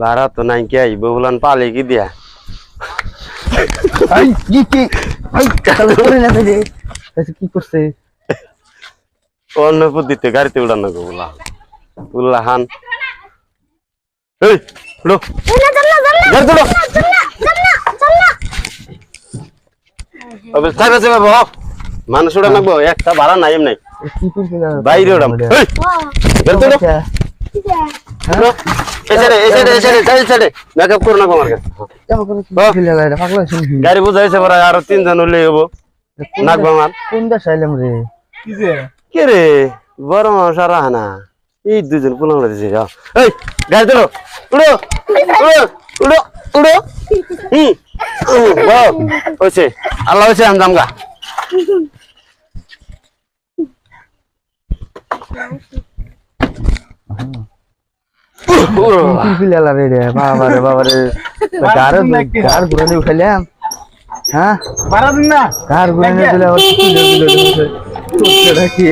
ভাড়া তো নাই কি আইব বলান পালে কি দিয়া? এই কি কি? এই তাহলে করে না রে আচ্ছা কি করছে? অন্য পদ্ধতিতে গাড়িতে উড়ানো গো বলা। উল্লা হান। এই উড়ো গাড়ি তুলো। অবস্থা আছে বাবা মানুষ উড়ানো গো একটা ভাড়া নাই এমনি। বাইরে উড়াম। এই গাড়ি উড়ো। মেকআপ করো না আমার কাছে গাড়ি বুঝাইছে পরে আরও তিনজন হলে হব আমার কোন দেশ আইলাম রে? কে রে? বড় মানুষ আর না। এই দুজন পুলাম দিছে এই গাড়ি তোলো উড়ো উড়ো উড়ো উড়ো। হুম হুম, হয়েছে আল্লাহ হয়েছে জামগা উড়ো। কি ফেলে লাগে রে বাবা। রে বাবা। রে গার গার ঘুরে উঠাইলাম হ্যাঁ ভাড়া দিন না গার ঘুরে দিলে আবার কি